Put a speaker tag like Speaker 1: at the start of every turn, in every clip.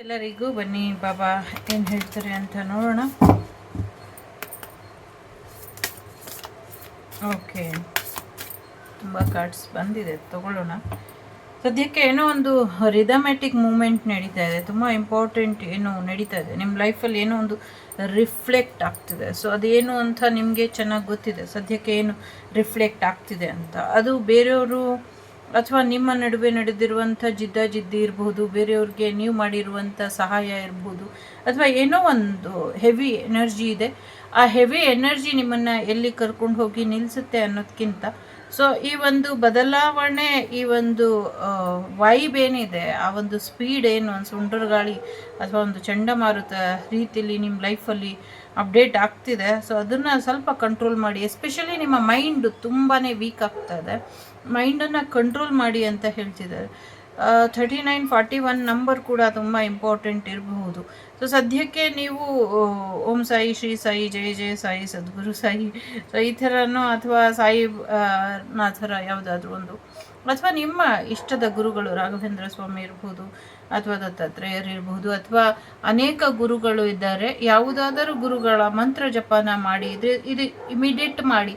Speaker 1: ಎಲ್ಲರಿಗೂ ಬನ್ನಿ, ಬಾಬಾ ಏನು ಹೇಳ್ತಾರೆ ಅಂತ ನೋಡೋಣ. ಓಕೆ ತುಂಬ ಕಾರ್ಡ್ಸ್ ಬಂದಿದೆ, ತಗೊಳ್ಳೋಣ. ಸದ್ಯಕ್ಕೆ ಏನೋ ಒಂದು ರಿದಮ್ಯಾಟಿಕ್ ಮೂಮೆಂಟ್ ನಡೀತಾ ಇದೆ, ತುಂಬ ಇಂಪಾರ್ಟೆಂಟ್ ಏನು ನಡೀತಾ ಇದೆ. ನಿಮ್ಮ ಲೈಫಲ್ಲಿ ಏನೋ ಒಂದು ರಿಫ್ಲೆಕ್ಟ್ ಆಗ್ತಿದೆ. ಸೊ ಅದೇನು ಅಂತ ನಿಮಗೆ ಚೆನ್ನಾಗಿ ಗೊತ್ತಿದೆ. ಸದ್ಯಕ್ಕೆ ಏನು ರಿಫ್ಲೆಕ್ಟ್ ಆಗ್ತಿದೆ ಅಂತ. ಅದು ಬೇರೆಯವರು ಅಥವಾ ನಿಮ್ಮ ನಡುವೆ ನಡೆದಿರುವಂಥ ಜಿದ್ದಾಜಿದ್ದಿ ಇರಬಹುದು ಬೇರೆಯವ್ರಿಗೆ ನೀವು ಮಾಡಿರುವಂಥ ಸಹಾಯ ಇರಬಹುದು ಅಥವಾ ಏನೋ ಒಂದು ಹೆವಿ ಎನರ್ಜಿ ಇದೆ, ಆ ಹೆವಿ ಎನರ್ಜಿ ನಿಮ್ಮನ್ನು ಎಲ್ಲಿ ಕರ್ಕೊಂಡು ಹೋಗಿ ನಿಲ್ಲಿಸುತ್ತೆ ಅನ್ನೋದಕ್ಕಿಂತ ಸೊ ಈ ಒಂದು ಬದಲಾವಣೆ, ಈ ಒಂದು ವೈಬ್ ಏನಿದೆ, ಆ ಒಂದು ಸ್ಪೀಡ್ ಏನು, ಒಂದು ಸುಂಟರ್ ಗಾಳಿ ಅಥವಾ ಒಂದು ಚಂಡಮಾರುತ ರೀತಿಯಲ್ಲಿ ನಿಮ್ಮ ಲೈಫಲ್ಲಿ ಅಪ್ಡೇಟ್ ಆಗ್ತಿದೆ ಸೊ ಅದನ್ನು ಸ್ವಲ್ಪ ಕಂಟ್ರೋಲ್ ಮಾಡಿ ಎಸ್ಪೆಷಲಿ ನಿಮ್ಮ ಮೈಂಡ್ ತುಂಬಾ ವೀಕ್ ಆಗ್ತಾ ಇದೆ. ಮೈಂಡನ್ನು ಕಂಟ್ರೋಲ್ ಮಾಡಿ ಅಂತ ಹೇಳ್ತಿದ್ದಾರೆ. Thirty nine forty one number ಕೂಡ ತುಂಬ ಇಂಪಾರ್ಟೆಂಟ್ ಇರಬಹುದು. ಸೊ ಸದ್ಯಕ್ಕೆ ನೀವು, ಓಂ ಸಾಯಿ, ಶ್ರೀ ಸಾಯಿ ಜಯ ಜಯ ಸಾಯಿ, ಸದ್ಗುರು ಸಾಯಿ, ಸೊ, ಈ ಥರನೋ ಅಥವಾ ಸಾಯಿ ನಾಥರ ಯಾವುದಾದ್ರೂ ಒಂದು, ಅಥವಾ ನಿಮ್ಮ ಇಷ್ಟದ ಗುರುಗಳು ರಾಘವೇಂದ್ರ ಸ್ವಾಮಿ ಇರ್ಬೋದು, ಅಥವಾ ದತ್ತಾತ್ರೇಯರು ಇರಬಹುದು ಅಥವಾ ಅನೇಕ ಗುರುಗಳು ಇದ್ದಾರೆ, ಯಾವುದಾದರೂ ಗುರುಗಳ ಮಂತ್ರ ಜಪಾನ ಮಾಡಿ ಇದು ಇಮಿಡಿಯೇಟ್ ಮಾಡಿ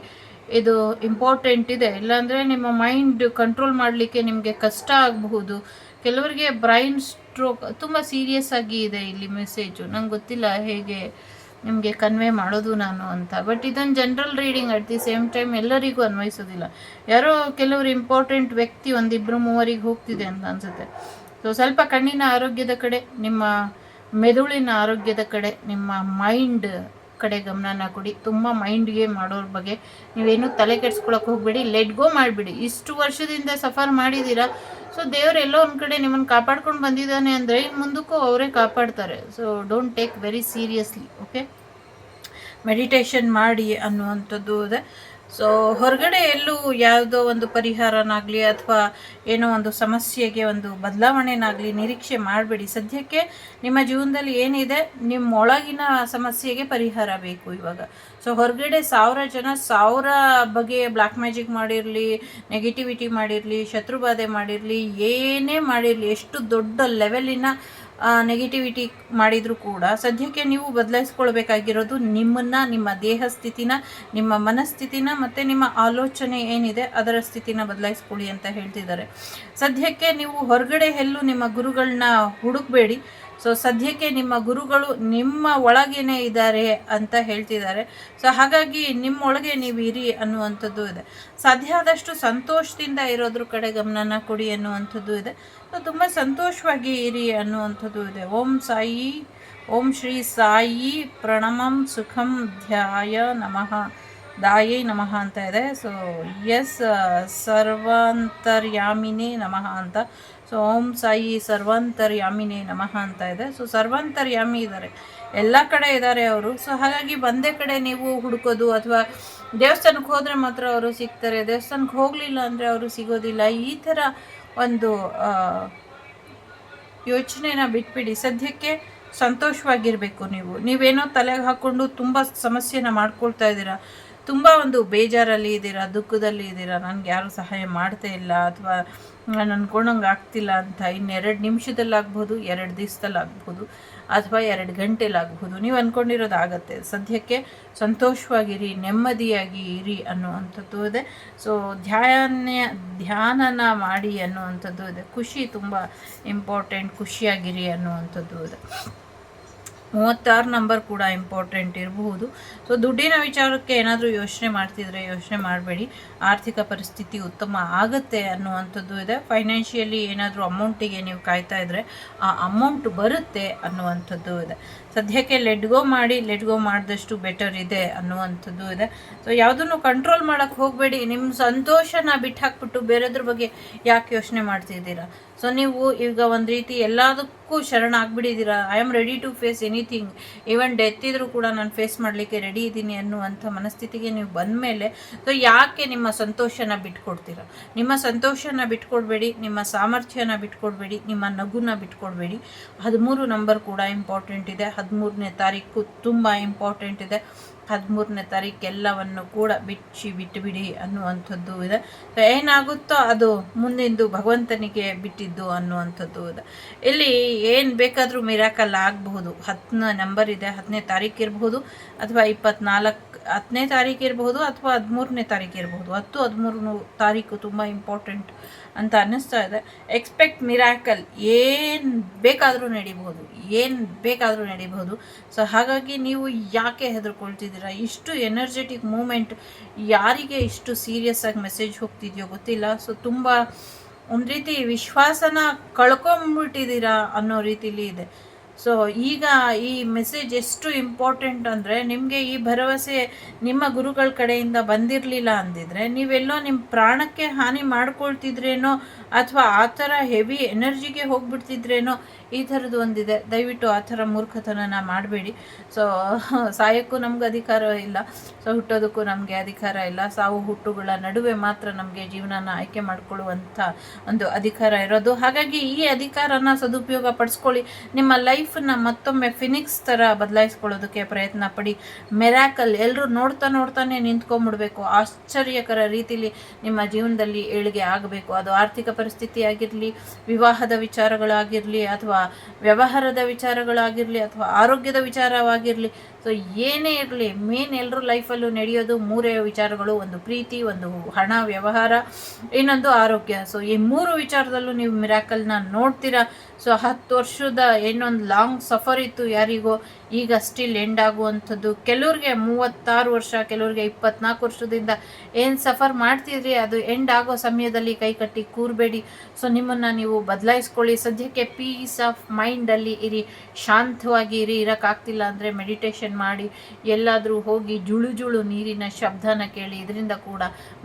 Speaker 1: ಇದು ಇಂಪಾರ್ಟೆಂಟ್ ಇದೆ. ಇಲ್ಲಾಂದರೆ ನಿಮ್ಮ ಮೈಂಡ್ ಕಂಟ್ರೋಲ್ ಮಾಡಲಿಕ್ಕೆ ನಿಮಗೆ ಕಷ್ಟ ಆಗಬಹುದು. ಕೆಲವರಿಗೆ ಬ್ರೈನ್ ಸ್ಟ್ರೋಕ್ ತುಂಬ ಸೀರಿಯಸ್ ಆಗಿ ಇದೆ ಇಲ್ಲಿ ಮೆಸೇಜು ನಂಗೆ ಗೊತ್ತಿಲ್ಲ ಹೇಗೆ ನಿಮಗೆ ಕನ್ವೆ ಮಾಡೋದು ನಾನು ಅಂತ. ಬಟ್ ಇದೊಂದು general reading at the same time ಎಲ್ಲರಿಗೂ ಅನ್ವಯಿಸೋದಿಲ್ಲ. ಯಾರೋ ಕೆಲವರು ಇಂಪಾರ್ಟೆಂಟ್ ವ್ಯಕ್ತಿ ಒಂದಿಬ್ಬರು ಮೂವರಿಗೆ ಹೋಗ್ತಿದೆ ಅಂತ ಅನ್ಸುತ್ತೆ. ಸೊ ಸ್ವಲ್ಪ ಕಣ್ಣಿನ ಆರೋಗ್ಯದ ಕಡೆ, ನಿಮ್ಮ ಮೆದುಳಿನ ಆರೋಗ್ಯದ ಕಡೆ, ನಿಮ್ಮ ಮೈಂಡ್ ಕಡೆ ಗಮನನ ಕೊಡಿ. ತುಂಬ ಮೈಂಡ್ಗೆ ಮಾಡೋರ ಬಗ್ಗೆ. ನೀವೇನು ತಲೆ ಕೆಡ್ಸ್ಕೊಳಕ್ಕೆ ಹೋಗ್ಬೇಡಿ ಲೆಟ್ ಗೋ ಮಾಡಿಬಿಡಿ. ಇಷ್ಟು ವರ್ಷದಿಂದ ಸಫರ್ ಮಾಡಿದ್ದೀರಾ ಸೊ ದೇವರೆಲ್ಲೋ ಒಂದು ಕಡೆ ನಿಮ್ಮನ್ನು ಕಾಪಾಡ್ಕೊಂಡು ಬಂದಿದ್ದಾನೆ ಅಂದರೆ ಮುಂದಕ್ಕೂ ಅವರೇ ಕಾಪಾಡ್ತಾರೆ. So don't take very seriously okay meditation ಮಾಡಿ ಅನ್ನುವಂಥದ್ದು ಇದೆ. ಸೊ ಹೊರಗಡೆ ಎಲ್ಲೂ ಯಾವುದೋ ಒಂದು ಪರಿಹಾರನಾಗಲಿ ಅಥವಾ ಏನೋ ಒಂದು ಸಮಸ್ಯೆಗೆ ಒಂದು ಬದಲಾವಣೆನಾಗಲಿ ನಿರೀಕ್ಷೆ ಮಾಡಬೇಡಿ. ಸದ್ಯಕ್ಕೆ ನಿಮ್ಮ ಜೀವನದಲ್ಲಿ ಏನಿದೆ, ನಿಮ್ಮ ಒಳಗಿನ ಸಮಸ್ಯೆಗೆ ಪರಿಹಾರ ಬೇಕು ಇವಾಗ. ಸೊ ಹೊರಗಡೆ ಸಾವಿರ ಜನ ಸಾವಿರ ಬಗೆಯ ಬ್ಲ್ಯಾಕ್ ಮ್ಯಾಜಿಕ್ ಮಾಡಿರಲಿ ನೆಗೆಟಿವಿಟಿ ಮಾಡಿರಲಿ, ಶತ್ರುಬಾಧೆ ಮಾಡಿರಲಿ, ಏನೇ ಮಾಡಿರಲಿ, ಎಷ್ಟು ದೊಡ್ಡ ಲೆವೆಲಿನ ನೆಗೆಟಿವಿಟಿ ಮಾಡಿದರೂ ಕೂಡ ಸದ್ಯಕ್ಕೆ ನೀವು ಬದಲಾಯಿಸ್ಕೊಳ್ಬೇಕಾಗಿರೋದು ನಿಮ್ಮನ್ನು, ನಿಮ್ಮ ದೇಹ ಸ್ಥಿತಿನ ನಿಮ್ಮ ಮನಸ್ಥಿತಿನ ಮತ್ತು ನಿಮ್ಮ ಆಲೋಚನೆ ಏನಿದೆ ಅದರ ಸ್ಥಿತಿನ ಬದಲಾಯಿಸ್ಕೊಳ್ಳಿ ಅಂತ ಹೇಳ್ತಿದ್ದಾರೆ. ಸದ್ಯಕ್ಕೆ ನೀವು ಹೊರಗಡೆ ಎಲ್ಲೂ ನಿಮ್ಮ ಗುರುಗಳನ್ನ ಹುಡುಕಬೇಡಿ. ಸೊ ಸದ್ಯಕ್ಕೆ ನಿಮ್ಮ ಗುರುಗಳು ನಿಮ್ಮ ಒಳಗೇನೆ ಇದ್ದಾರೆ ಅಂತ ಹೇಳ್ತಿದ್ದಾರೆ. ಸೊ ಹಾಗಾಗಿ ನಿಮ್ಮೊಳಗೆ ನೀವು ಇರಿ ಅನ್ನುವಂಥದ್ದು ಇದೆ. ಸಾಧ್ಯ ಆದಷ್ಟು ಸಂತೋಷದಿಂದ ಇರೋದ್ರ ಕಡೆ ಗಮನನ ಕೊಡಿ ಅನ್ನುವಂಥದ್ದು ಇದೆ. ಸೊ ತುಂಬ ಸಂತೋಷವಾಗಿ ಇರಿ ಅನ್ನುವಂಥದ್ದು ಇದೆ. ಓಂ ಸಾಯಿ, ಓಂ ಶ್ರೀ ಸಾಯಿ ಪ್ರಣಮಂ ಸುಖಂ ಧ್ಯಾಯ ನಮಃ. ದಾಯೇ ನಮಃ ಅಂತ ಇದೆ. ಸೊ ಎಸ್ ಸರ್ವಾಂತರ್ಯಾಮಿನೇ ನಮಃ ಅಂತ. ಸೊ ಓಂ ಸಾಯಿ ಸರ್ವಾಂತರ್ಯಾಮಿನೇ ನಮಃ ಅಂತ ಇದೆ. ಸೊ ಸರ್ವಾಂತರ್ಯಾಮಿ ಇದ್ದಾರೆ. ಎಲ್ಲ ಕಡೆ ಇದ್ದಾರೆ ಅವರು. ಸೊ ಹಾಗಾಗಿ ಒಂದೇ ಕಡೆ ನೀವು ಹುಡುಕೋದು ಅಥವಾ ದೇವಸ್ಥಾನಕ್ಕೆ ಹೋದರೆ ಮಾತ್ರ ಅವರು ಸಿಗ್ತಾರೆ. ದೇವಸ್ಥಾನಕ್ಕೆ ಹೋಗಲಿಲ್ಲ ಅಂದರೆ ಅವರು ಸಿಗೋದಿಲ್ಲ. ಈ ಥರ ಒಂದು ಯೋಚನೆನ ಬಿಟ್ಬಿಡಿ. ಸದ್ಯಕ್ಕೆ ಸಂತೋಷವಾಗಿರಬೇಕು ನೀವು. ನೀವೇನೋ ತಲೆಗೆ ಹಾಕ್ಕೊಂಡು ತುಂಬ ಸಮಸ್ಯೆನ ಮಾಡ್ಕೊಳ್ತಾ ಇದ್ದೀರಾ. ತುಂಬ ಒಂದು ಬೇಜಾರಲ್ಲಿ ಇದ್ದೀರಾ, ದುಃಖದಲ್ಲಿ ಇದ್ದೀರಾ? ನನಗೆ ಯಾರು ಸಹಾಯ ಮಾಡ್ತಾ ಇಲ್ಲ ಅಥವಾ ನಾನು ಅನ್ಕೊಂಡಂಗೆ ಆಗ್ತಿಲ್ಲ ಅಂತ ಇನ್ನೆರಡು ನಿಮಿಷದಲ್ಲಾಗ್ಬೋದು, ಎರಡು ದಿವಸದಲ್ಲಾಗ್ಬೋದು ಅಥವಾ ಎರಡು ಗಂಟೆಲಾಗ್ಬೋದು ನೀವು ಅಂದ್ಕೊಂಡಿರೋದು ಆಗತ್ತೆ. ಸದ್ಯಕ್ಕೆ ಸಂತೋಷವಾಗಿರಿ, ನೆಮ್ಮದಿಯಾಗಿ ಇರಿ ಅನ್ನುವಂಥದ್ದು ಇದೆ. ಸೊ ಧ್ಯಾನ ಧ್ಯಾನನ ಮಾಡಿ ಅನ್ನುವಂಥದ್ದು ಇದೆ. ಖುಷಿ ತುಂಬ ಇಂಪಾರ್ಟೆಂಟ್ ಖುಷಿಯಾಗಿರಿ ಅನ್ನುವಂಥದ್ದು ಇದೆ. ಮೂವತ್ತಾರು ನಂಬರ್ ಕೂಡ ಇಂಪಾರ್ಟೆಂಟ್ ಇರಬಹುದು. ಸೊ ದುಡ್ಡಿನ ವಿಚಾರಕ್ಕೆ ಏನಾದರೂ ಯೋಚನೆ ಮಾಡ್ತಿದ್ರೆ ಯೋಚನೆ ಮಾಡಬೇಡಿ. ಆರ್ಥಿಕ ಪರಿಸ್ಥಿತಿ ಉತ್ತಮ ಆಗುತ್ತೆ ಅನ್ನುವಂಥದ್ದು ಇದೆ. ಫೈನಾನ್ಷಿಯಲಿ ಏನಾದರೂ ಅಮೌಂಟಿಗೆ ನೀವು ಕಾಯ್ತಾ ಇದ್ದರೆ ಆ ಅಮೌಂಟ್ ಬರುತ್ತೆ ಅನ್ನುವಂಥದ್ದು ಇದೆ. ಸದ್ಯಕ್ಕೆ ಲೆಡ್ಗೋ ಮಾಡಿ ಲೆಟ್ ಗೋ ಮಾಡಿದಷ್ಟು ಬೆಟರ್ ಇದೆ ಅನ್ನುವಂಥದ್ದು ಇದೆ. ಸೊ ಯಾವುದನ್ನು ಕಂಟ್ರೋಲ್ ಮಾಡೋಕ್ಕೆ ಹೋಗಬೇಡಿ. ನಿಮ್ಮ ಸಂತೋಷನ ಬಿಟ್ಟು ಹಾಕ್ಬಿಟ್ಟು ಬೇರೆದ್ರ ಬಗ್ಗೆ ಯಾಕೆ ಯೋಚನೆ ಮಾಡ್ತಿದ್ದೀರಾ? ಸೊ ನೀವು ಈಗ ಒಂದು ರೀತಿ ಎಲ್ಲದಕ್ಕೂ ಶರಣ ಆಗ್ಬಿಟ್ಟಿದ್ದೀರಾ? I am ready to face anything even death ಇದ್ರೂ ಕೂಡ ನಾನು ಫೇಸ್ ಮಾಡಲಿಕ್ಕೆ ರೆಡಿ ಇದ್ದೀನಿ ಅನ್ನುವಂಥ ಮನಸ್ಥಿತಿಗೆ ನೀವು ಬಂದ ಮೇಲೆ ಸೊ ಯಾಕೆ ನಿಮ್ಮ ಸಂತೋಷನ ಬಿಟ್ಕೊಡ್ತೀರಾ? ನಿಮ್ಮ ಸಂತೋಷನ ಬಿಟ್ಕೊಡ್ಬೇಡಿ, ನಿಮ್ಮ ಸಾಮರ್ಥ್ಯನ ಬಿಟ್ಕೊಡ್ಬೇಡಿ, ನಿಮ್ಮ ನಗುನ ಬಿಟ್ಕೊಡ್ಬೇಡಿ. ಹದಿಮೂರು ನಂಬರ್ ಕೂಡ ಇಂಪಾರ್ಟೆಂಟ್ ಇದೆ. ಹದಿಮೂರನೇ ತಾರೀಕು ತುಂಬ ಇಂಪಾರ್ಟೆಂಟ್ ಇದೆ. ಹದಿಮೂರನೇ ತಾರೀಕೆಲ್ಲವನ್ನು ಕೂಡ ಬಿಚ್ಚಿ ಬಿಟ್ಟುಬಿಡಿ ಅನ್ನುವಂಥದ್ದು ಇದೆ. ಏನಾಗುತ್ತೋ ಅದು ಮುಂದಿಂದು ಭಗವಂತನಿಗೆ ಬಿಟ್ಟಿದ್ದು ಅನ್ನುವಂಥದ್ದು ಇದೆ. ಇಲ್ಲಿ ಏನು ಬೇಕಾದರೂ ಮಿರಾಕಲ್ ಆಗಬಹುದು. ಹತ್ತನೇ ನಂಬರ್ ಇದೆ ಹತ್ತನೇ ತಾರೀಕು ಇರಬಹುದು, ಅಥವಾ ಇಪ್ಪತ್ನಾಲ್ಕು ಹತ್ತನೇ ತಾರೀಕು ಇರಬಹುದು ಅಥವಾ ಹದಿಮೂರನೇ ತಾರೀಕು ಇರಬಹುದು ಹತ್ತು ಹದಿಮೂರು ತಾರೀಕು ತುಂಬ ಇಂಪಾರ್ಟೆಂಟ್ ಅಂತ ಅನ್ನಿಸ್ತಾ ಇದೆ. ಎಕ್ಸ್ಪೆಕ್ಟ್ ಮಿರಾಕಲ್ ಏನು ಬೇಕಾದರೂ ನಡೀಬಹುದು. ಏನು ಬೇಕಾದರೂ ನಡೀಬಹುದು. ಸೊ ಹಾಗಾಗಿ ನೀವು ಯಾಕೆ ಹೆದರ್ಕೊಳ್ತಿದ್ದೀರಾ? ಇಷ್ಟು ಎನರ್ಜೆಟಿಕ್ ಮೂಮೆಂಟ್ ಯಾರಿಗೆ ಇಷ್ಟು ಸೀರಿಯಸ್ ಆಗಿ ಮೆಸೇಜ್ ಹೋಗ್ತಿದೆಯೋ ಗೊತ್ತಿಲ್ಲ. ಸೊ ತುಂಬ ಒಂದು ರೀತಿ ವಿಶ್ವಾಸನ ಕಳ್ಕೊಂಬಿಟ್ಟಿದ್ದೀರಾ ಅನ್ನೋ ರೀತಿಲಿ ಇದೆ. ಸೊ ಈಗ ಈ ಮೆಸೇಜ್ ಎಷ್ಟು ಇಂಪಾರ್ಟೆಂಟ್ ಅಂದರೆ ನಿಮಗೆ ಈ ಭರವಸೆ ನಿಮ್ಮ ಗುರುಗಳ ಕಡೆಯಿಂದ ಬಂದಿರಲಿಲ್ಲ ಅಂದಿದ್ರೆ ನೀವೆಲ್ಲೋ ನಿಮ್ಮ ಪ್ರಾಣಕ್ಕೆ ಹಾನಿ ಮಾಡ್ಕೊಳ್ತಿದ್ರೇನೋ ಅಥವಾ ಆ ಥರ ಹೆವಿ ಎನರ್ಜಿಗೆ ಹೋಗ್ಬಿಡ್ತಿದ್ರೇನೋ ಈ ಥರದ್ದು ಒಂದಿದೆ. ದಯವಿಟ್ಟು ಆ ಥರ ಮೂರ್ಖತನನ ಮಾಡಬೇಡಿ. ಸೊ ಸಾಯೋಕ್ಕೂ ನಮ್ಗೆ ಅಧಿಕಾರ ಇಲ್ಲ. ಸೊ ಹುಟ್ಟೋದಕ್ಕೂ ನಮಗೆ ಅಧಿಕಾರ ಇಲ್ಲ. ಸಾವು ಹುಟ್ಟುಗಳ ನಡುವೆ ಮಾತ್ರ ನಮಗೆ ಜೀವನನ ಆಯ್ಕೆ ಮಾಡಿಕೊಳ್ಳುವಂಥ ಒಂದು ಅಧಿಕಾರ ಇರೋದು. ಹಾಗಾಗಿ ಈ ಅಧಿಕಾರನ ಸದುಪಯೋಗ ಪಡಿಸ್ಕೊಳ್ಳಿ. ನಿಮ್ಮ ಲೈಫನ್ನ ಮತ್ತೊಮ್ಮೆ ಫಿನಿಕ್ಸ್ ಥರ ಬದಲಾಯಿಸ್ಕೊಳ್ಳೋದಕ್ಕೆ ಪ್ರಯತ್ನ ಪಡಿ. ಮೆರಾಕಲ್ ಎಲ್ಲರೂ ನೋಡ್ತಾ ನೋಡ್ತಾನೆ ನಿಂತ್ಕೊಂಡ್ಬಿಡ್ಬೇಕು ಆಶ್ಚರ್ಯಕರ ರೀತಿಲಿ ನಿಮ್ಮ ಜೀವನದಲ್ಲಿ ಏಳಿಗೆ ಆಗಬೇಕು. ಅದು ಆರ್ಥಿಕ ಪರಿಸ್ಥಿತಿ ಆಗಿರಲಿ ವಿವಾಹದ ವಿಚಾರಗಳಾಗಿರಲಿ, ಅಥವಾ ವ್ಯವಹಾರದ ವಿಚಾರಗಳಾಗಿರಲಿ, ಅಥವಾ ಆರೋಗ್ಯದ ವಿಚಾರವಾಗಿರಲಿ. ಸೊ ಏನೇ ಇರಲಿ, ಮೇನ್ ಎಲ್ಲರೂ ಲೈಫಲ್ಲೂ ನಡೆಯೋದು ಮೂರೇ ವಿಚಾರಗಳು. ಒಂದು ಪ್ರೀತಿ, ಒಂದು ಹಣ, ವ್ಯವಹಾರ, ಇನ್ನೊಂದು ಆರೋಗ್ಯ. ಸೊ ಈ ಮೂರು ವಿಚಾರದಲ್ಲೂ ನೀವು ಮಿರಾಕಲ್ನ ನೋಡ್ತೀರಾ? ಸೊ ಹತ್ತು ವರ್ಷದ ಏನೊಂದು ಲಾಂಗ್ ಸಫರ್ ಇತ್ತು ಯಾರಿಗೋ ಈಗ ಸ್ಟಿಲ್ ಎಂಡ್ ಆಗುವಂಥದ್ದು. ಕೆಲವ್ರಿಗೆ ಮೂವತ್ತಾರು ವರ್ಷ, ಕೆಲವ್ರಿಗೆ ಇಪ್ಪತ್ನಾಲ್ಕು ವರ್ಷದಿಂದ ಏನು ಸಫರ್ ಮಾಡ್ತಿದ್ರಿ, ಅದು ಎಂಡ್ ಆಗೋ ಸಮಯದಲ್ಲಿ ಕೈ ಕಟ್ಟಿ ಕೂರಬೇಡಿ. ಸೊ ನಿಮ್ಮನ್ನು ನೀವು ಬದಲಾಯಿಸ್ಕೊಳ್ಳಿ. ಸದ್ಯಕ್ಕೆ ಪೀಸ್ ಆಫ್ ಮೈಂಡಲ್ಲಿ ಇರಿ. ಶಾಂತವಾಗಿ ಇರಿ. ಇರೋಕ್ಕಾಗ್ತಿಲ್ಲ ಅಂದರೆ ಮೆಡಿಟೇಷನ್ ಮಾಡಿ. ಎಲ್ಲಾದರೂ ಹೋಗಿ ಜುಳು ಜುಳು ನೀರಿನ ಶಬ್ದನ ಕೇಳಿ. ಇದರಿಂದ ಕೂಡ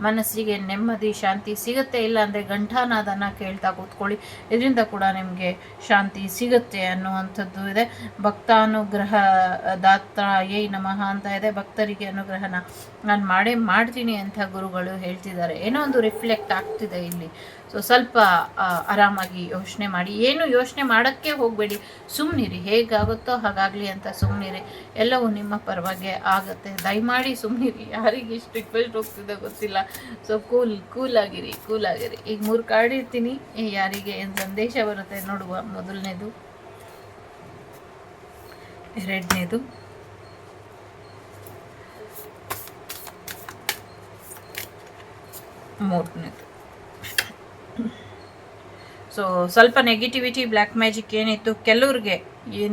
Speaker 1: ಮನಸ್ಸಿಗೆ ನೆಮ್ಮದಿ, ಶಾಂತಿ ಸಿಗುತ್ತೆ. ಇಲ್ಲ ಅಂದರೆ ಗಂಟಾನಾದನ ಕೇಳ್ತಾ ಕೂತ್ಕೊಳ್ಳಿ. ಇದರಿಂದ ಕೂಡ ನಿಮಗೆ ಶಾಂತಿ ಸಿಗುತ್ತೆ ಅನ್ನುವಂಥದ್ದು ಇದೆ. ಭಕ್ತಾನುಗ್ರಹ ದಾತ್ರಾಯೈ ನಮಃ ಅಂತ ಇದೆ. ಭಕ್ತರಿಗೆ ಅನುಗ್ರಹನ ನಾನು ಮಾಡೇ ಮಾಡ್ತೀನಿ ಅಂತ ಗುರುಗಳು ಹೇಳ್ತಿದ್ದಾರೆ. ಏನೋ ಒಂದು ರಿಫ್ಲೆಕ್ಟ್ ಆಗ್ತಿದೆ ಇಲ್ಲಿ. ಸೊ ಸ್ವಲ್ಪ ಆರಾಮಾಗಿ ಯೋಚನೆ ಮಾಡಿ. ಏನು ಯೋಚನೆ ಮಾಡೋಕ್ಕೆ ಹೋಗಬೇಡಿ. ಸುಮ್ಮನಿರಿ ಹೇಗಾಗುತ್ತೋ ಹಾಗಾಗಲಿ ಅಂತ ಸುಮ್ಮನಿರಿ ಎಲ್ಲವೂ ನಿಮ್ಮ ಪರವಾಗಿ ಆಗುತ್ತೆ. ದಯಮಾಡಿ ಸುಮ್ಮನಿರಿ ಯಾರಿಗೆ ಇಷ್ಟು ರಿಕ್ವೆಸ್ಟ್ ಹೋಗ್ತಿದೆ ಗೊತ್ತಿಲ್ಲ. ಸೊ ಕೂಲ್ ಕೂಲಾಗಿರಿ ಕೂಲಾಗಿರಿ ಈಗ ಮೂರು ಕಾರ್ಡ್ ಇರ್ತೀನಿ ಯಾರಿಗೆ ಏನು ಸಂದೇಶ ಬರುತ್ತೆ ನೋಡುವ ಮೊದಲನೇದು. ಎರಡನೇದು. ಮೂರನೇದು. ಸೊ ಸ್ವಲ್ಪ ನೆಗೆಟಿವಿಟಿ ಬ್ಲ್ಯಾಕ್ ಮ್ಯಾಜಿಕ್ ಏನಿತ್ತು, ಕೆಲವ್ರಿಗೆ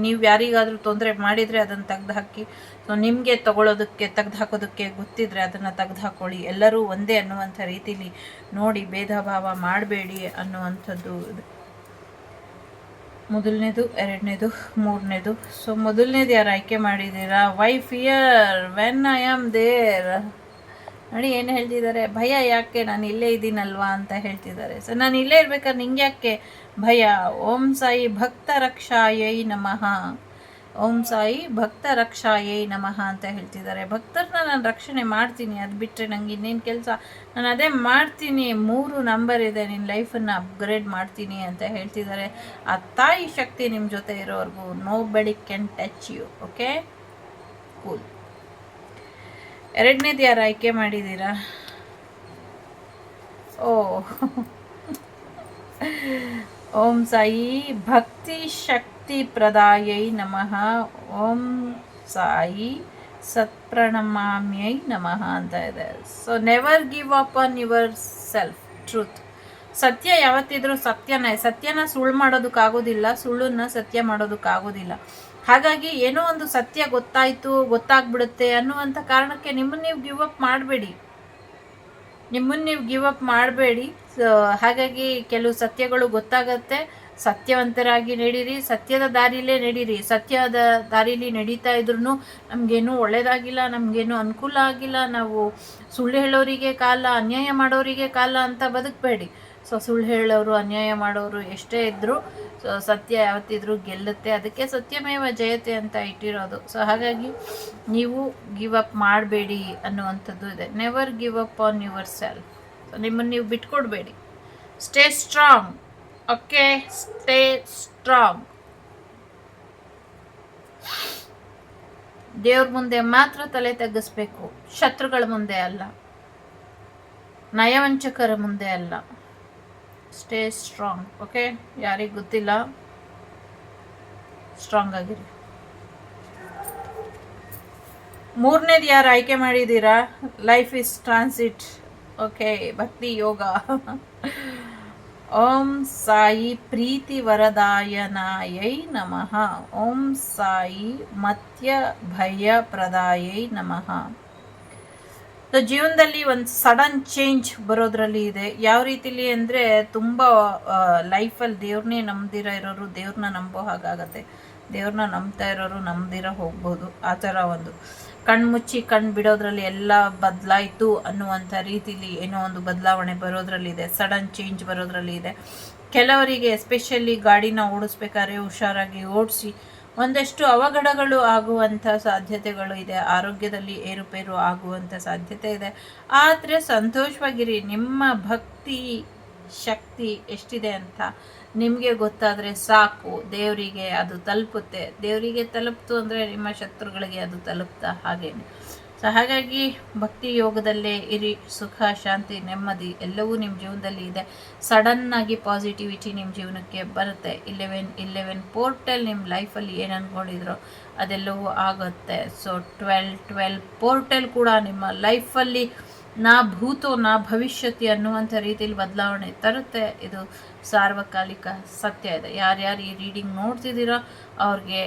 Speaker 1: ನೀವು ಯಾರಿಗಾದರೂ ತೊಂದರೆ ಮಾಡಿದರೆ ಅದನ್ನು ತೆಗ್ದು ಹಾಕಿ ಸೊ ನಿಮಗೆ ತಗೊಳ್ಳೋದಕ್ಕೆ ತೆಗ್ದು ಹಾಕೋದಕ್ಕೆ ಗೊತ್ತಿದ್ರೆ ಅದನ್ನು ತೆಗ್ದು ಹಾಕ್ಕೊಳ್ಳಿ ಎಲ್ಲರೂ ಒಂದೇ ಅನ್ನುವಂಥ ರೀತಿಲಿ ನೋಡಿ, ಭೇದ ಭಾವ ಮಾಡಬೇಡಿ ಅನ್ನುವಂಥದ್ದು ಮೊದಲನೇದು, ಎರಡನೇದು, ಮೂರನೇದು. ಸೊ ಮೊದಲನೇದು ಯಾರು ಆಯ್ಕೆ ಮಾಡಿದ್ದೀರಾ? Wife fear when I am there ನೋಡಿ, ಏನು ಹೇಳ್ತಿದ್ದಾರೆ? ಭಯ ಯಾಕೆ? ನಾನು ಇಲ್ಲೇ ಇದ್ದೀನಲ್ವಾ ಅಂತ ಹೇಳ್ತಿದ್ದಾರೆ. ಸೊ ನಾನು ಇಲ್ಲೇ ಇರ್ಬೇಕಾದ್ರೆ ನಿಂಗೆ ಯಾಕೆ ಭಯ. ಓಂ ಸಾಯಿ ಭಕ್ತ ರಕ್ಷಾಯೈ ನಮಃ. ಓಂ ಸಾಯಿ ಭಕ್ತ ರಕ್ಷಾಯೇ ನಮಃ ಅಂತ ಹೇಳ್ತಿದ್ದಾರೆ. ಭಕ್ತರನ್ನ ನಾನು ರಕ್ಷಣೆ ಮಾಡ್ತೀನಿ, ಅದು ಬಿಟ್ಟರೆ ನಂಗೆ ಇನ್ನೇನು ಕೆಲಸ. ನಾನು ಅದೇ ಮಾಡ್ತೀನಿ, ಮೂರು ನಂಬರ್ ಇದೆ ನಿನ್ನ ಲೈಫನ್ನು ಅಪ್ಗ್ರೇಡ್ ಮಾಡ್ತೀನಿ ಅಂತ ಹೇಳ್ತಿದ್ದಾರೆ. ಆ ತಾಯಿ ಶಕ್ತಿ ನಿಮ್ಮ ಜೊತೆ ಇರೋವರೆಗೂ nobody can touch you okay cool ಎರಡನೇದು ಯಾರು ಆಯ್ಕೆ ಮಾಡಿದ್ದೀರಾ ಓ. ಓಂ ಸಾಯಿ ಭಕ್ತಿ ಶಕ್ತಿ ಪ್ರದಾಯೈ ನಮಃ. ಓಂ ಸಾಯಿ ಸತ್ಪ್ರಣಮಾಮ್ಯೈ ನಮಃ ಅಂತ ಇದೆ. So never give up on yourself truth ಸತ್ಯ ಯಾವತ್ತಿದ್ರೂ ಸತ್ಯನೇ. ಸತ್ಯನ ಸುಳ್ಳು ಮಾಡೋದಕ್ಕಾಗೋದಿಲ್ಲ, ಸುಳ್ಳನ್ನ ಸತ್ಯ ಮಾಡೋದಕ್ಕಾಗೋದಿಲ್ಲ. ಹಾಗಾಗಿ ಏನೋ ಒಂದು ಸತ್ಯ ಗೊತ್ತಾಯಿತು, ಗೊತ್ತಾಗ್ಬಿಡುತ್ತೆ ಅನ್ನುವಂಥ ಕಾರಣಕ್ಕೆ ನಿಮ್ಮನ್ನು ನೀವು ಗಿವ್ ಅಪ್ ಮಾಡಬೇಡಿ. ನಿಮ್ಮನ್ನು ನೀವು ಗಿವ್ ಅಪ್ ಮಾಡಬೇಡಿ. ಹಾಗಾಗಿ ಕೆಲವು ಸತ್ಯಗಳು ಗೊತ್ತಾಗತ್ತೆ. ಸತ್ಯವಂತರಾಗಿ ನಡೀರಿ, ಸತ್ಯದ ದಾರಿಲೇ ನಡೀರಿ. ಸತ್ಯದ ದಾರಿಲಿ ನಡೀತಾ ಇದ್ರೂ ನಮಗೇನು ಒಳ್ಳೆಯದಾಗಿಲ್ಲ ನಮಗೇನು ಅನುಕೂಲ ಆಗಿಲ್ಲ. ನಾವು ಸುಳ್ಳು ಹೇಳೋರಿಗೆ ಕಾಲ, ಅನ್ಯಾಯ ಮಾಡೋರಿಗೆ ಕಾಲ ಅಂತ ಬದುಕಬೇಡಿ. ಸೊ, ಸುಳ್ಳು ಹೇಳೋರು, ಅನ್ಯಾಯ ಮಾಡೋರು ಎಷ್ಟೇ ಇದ್ದರೂ ಸೊ, ಸತ್ಯ ಯಾವತ್ತಿದ್ರೂ ಗೆಲ್ಲುತ್ತೆ. ಅದಕ್ಕೆ ಸತ್ಯಮೇವ ಜಯತೆ ಅಂತ ಇಟ್ಟಿರೋದು. ಸೊ, ಹಾಗಾಗಿ ನೀವು ಗಿವ್ ಅಪ್ ಮಾಡಬೇಡಿ ಅನ್ನುವಂಥದ್ದು ಇದೆ. Never give up on yourself so, ನಿಮ್ಮನ್ನು ನೀವು ಬಿಟ್ಕೊಡ್ಬೇಡಿ. Stay strong okay stay strong ದೇವ್ರ ಮುಂದೆ ಮಾತ್ರ ತಲೆ ತಗ್ಗಿಸ್ಬೇಕು. ಶತ್ರುಗಳ ಮುಂದೆ ಅಲ್ಲ. ನಯವಂಚಕರ ಮುಂದೆ ಅಲ್ಲ. ಸ್ಟೇ ಸ್ಟ್ರಾಂಗ್ ಓಕೆ ಯಾರಿಗೆ ಗೊತ್ತಿಲ್ಲ? ಸ್ಟ್ರಾಂಗ್ ಆಗಿರಿ. ಮೂರನೇದು ಯಾರು ಆಯ್ಕೆ ಮಾಡಿದ್ದೀರಾ ಲೈಫ್ ಇಸ್ ಟ್ರಾನ್ಸಿಟ್ ಓಕೆ ಭಕ್ತಿ ಯೋಗ. ಓಂ ಸಾಯಿ ಪ್ರೀತಿ ವರದಾಯನಾಯೈ ನಮಃ. ಓಂ ಸಾಯಿ ಮತ್ಯ ಭಯ ಪ್ರದಾಯೈ ನಮಃ. ಜೀವನದಲ್ಲಿ ಒಂದು ಸಡನ್ ಚೇಂಜ್ ಬರೋದ್ರಲ್ಲಿ ಇದೆ. ಯಾವ ರೀತಿಲಿ ಅಂದರೆ ತುಂಬ ಲೈಫಲ್ಲಿ ದೇವ್ರನ್ನೇ ನಂಬ್ದಿರ ಇರೋರು ದೇವ್ರನ್ನ ನಂಬೋ ಹಾಗಾಗತ್ತೆ. ದೇವ್ರನ್ನ ನಂಬ್ತಾ ಇರೋರು ನಂಬ್ದಿರ ಹೋಗ್ಬೋದು. ಆ ಥರ ಒಂದು. ಕಣ್ಮುಚ್ಚಿ ಕಣ್ಣು ಬಿಡೋದ್ರಲ್ಲಿ ಎಲ್ಲ ಬದಲಾಯಿತು ಅನ್ನುವಂಥ ರೀತಿಲಿ ಏನೋ ಒಂದು ಬದಲಾವಣೆ ಬರೋದ್ರಲ್ಲಿದೆ, ಸಡನ್ ಚೇಂಜ್ ಬರೋದ್ರಲ್ಲಿ ಇದೆ ಕೆಲವರಿಗೆ ಎಸ್ಪೆಷಲಿ ಗಾಡಿನ ಓಡಿಸ್ಬೇಕಾದ್ರೆ ಹುಷಾರಾಗಿ ಓಡಿಸಿ ಒಂದಷ್ಟು ಅವಘಡಗಳು ಆಗುವಂಥ ಸಾಧ್ಯತೆಗಳು ಇದೆ, ಆರೋಗ್ಯದಲ್ಲಿ ಏರುಪೇರು ಆಗುವಂಥ ಸಾಧ್ಯತೆ ಇದೆ. ಆದರೆ ಸಂತೋಷವಾಗಿರಿ, ನಿಮ್ಮ ಭಕ್ತಿ ಶಕ್ತಿ ಎಷ್ಟಿದೆ ಅಂತ ನಿಮಗೆ ಗೊತ್ತಾದರೆ ಸಾಕು, ದೇವರಿಗೆ ಅದು ತಲುಪುತ್ತೆ. ದೇವರಿಗೆ ತಲುಪ್ತು ಅಂದರೆ ನಿಮ್ಮ ಶತ್ರುಗಳಿಗೆ ಅದು ತಲುಪ್ತಾ ಹಾಗೇನೆ. ಸೊ ಹಾಗಾಗಿ ಭಕ್ತಿ ಯೋಗದಲ್ಲೇ ಇರಿ, ಸುಖ, ಶಾಂತಿ, ನೆಮ್ಮದಿ ಎಲ್ಲವೂ ನಿಮ್ಮ ಜೀವನದಲ್ಲಿ ಇದೆ. ಸಡನ್ನಾಗಿ ಪಾಸಿಟಿವಿಟಿ ನಿಮ್ಮ ಜೀವನಕ್ಕೆ ಬರುತ್ತೆ. ಇಲೆವೆನ್ ಇಲೆವೆನ್ ಪೋರ್ಟಲ್ ನಿಮ್ಮ ಲೈಫಲ್ಲಿ ಏನು ಅಂದ್ಕೊಂಡಿದ್ರೋ ಅದೆಲ್ಲವೂ ಆಗುತ್ತೆ. ಸೊ ಟ್ವೆಲ್ ಟ್ವೆಲ್ ಪೋರ್ಟಲ್ ಕೂಡ ನಿಮ್ಮ ಲೈಫಲ್ಲಿ ನಾ ಭೂತೋ, ನಾ ಭವಿಷ್ಯತಿ ಅನ್ನುವಂಥ ರೀತಿಯಲ್ಲಿ ಬದಲಾವಣೆ ತರುತ್ತೆ. ಇದು ಸಾರ್ವಕಾಲಿಕ ಸತ್ಯ ಇದೆ. ಯಾರ್ಯಾರು ಈ ರೀಡಿಂಗ್ ನೋಡ್ತಿದ್ದೀರೋ ಅವ್ರಿಗೆ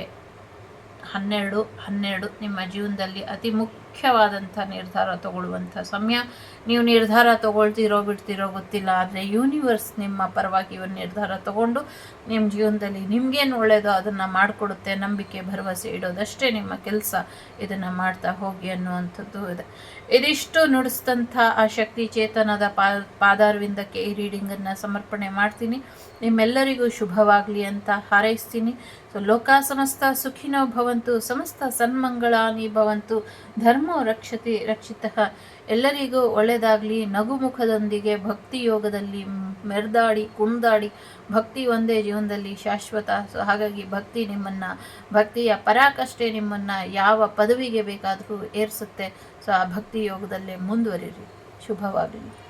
Speaker 1: ಹನ್ನೆರಡು ಹನ್ನೆರಡು ನಿಮ್ಮ ಜೀವನದಲ್ಲಿ ಅತಿ ಮುಖ್ಯವಾದಂಥ ನಿರ್ಧಾರ ತಗೊಳ್ಳುವಂಥ ಸಮಯ. ನೀವು ನಿರ್ಧಾರ ತಗೊಳ್ತಿರೋ, ಬಿಡ್ತಿರೋ ಗೊತ್ತಿಲ್ಲ. ಆದರೆ ಯೂನಿವರ್ಸ್ ನಿಮ್ಮ ಪರವಾಗಿ ಒಂದು ನಿರ್ಧಾರ ತಗೊಂಡು ನಿಮ್ಮ ಜೀವನದಲ್ಲಿ ನಿಮಗೇನು ಒಳ್ಳೆಯದೋ ಅದನ್ನು ಮಾಡಿಕೊಡುತ್ತೆ, ನಂಬಿಕೆ, ಭರವಸೆ ಇಡೋದಷ್ಟೇ ನಿಮ್ಮ ಕೆಲಸ ಇದನ್ನು ಮಾಡ್ತಾ ಹೋಗಿ ಅನ್ನುವಂಥದ್ದು ಇದೆ. ಇದಿಷ್ಟು ನುಡಿಸಿದಂಥ ಆ ಶಕ್ತಿ ಚೇತನದ ಪಾದಾರವಿಂದಕ್ಕೆ ಈ ರೀಡಿಂಗನ್ನು ಸಮರ್ಪಣೆ ಮಾಡ್ತೀನಿ. ನಿಮ್ಮೆಲ್ಲರಿಗೂ ಶುಭವಾಗಲಿ ಅಂತ ಹಾರೈಸ್ತೀನಿ. ಸೊ, ಲೋಕ ಸಮಸ್ತ ಸುಖಿನೋ ಭವಂತು, ಸಮಸ್ತ ಸನ್ಮಂಗಳಾನಿ ಭವಂತು, ಧರ್ಮೋ ರಕ್ಷತಿ ರಕ್ಷಿತ. ಎಲ್ಲರಿಗೂ ಒಳ್ಳೆಯದಾಗಲಿ ನಗುಮುಖದೊಂದಿಗೆ ಭಕ್ತಿ ಯೋಗದಲ್ಲಿ ಮೆರೆದಾಡಿ, ಕುಣಿದಾಡಿ, ಭಕ್ತಿ ಒಂದೇ ಜೀವನದಲ್ಲಿ ಶಾಶ್ವತ. ಸೊ ಹಾಗಾಗಿ ಭಕ್ತಿ ನಿಮ್ಮನ್ನು, ಭಕ್ತಿಯ ಪರಾಕಷ್ಟೆ ನಿಮ್ಮನ್ನು ಯಾವ ಪದವಿಗೆ ಬೇಕಾದರೂ ಏರಿಸುತ್ತೆ. ಸೊ ಆ ಭಕ್ತಿ ಯೋಗದಲ್ಲೇ ಮುಂದುವರಿರಿ. ಶುಭವಾಗಲಿ.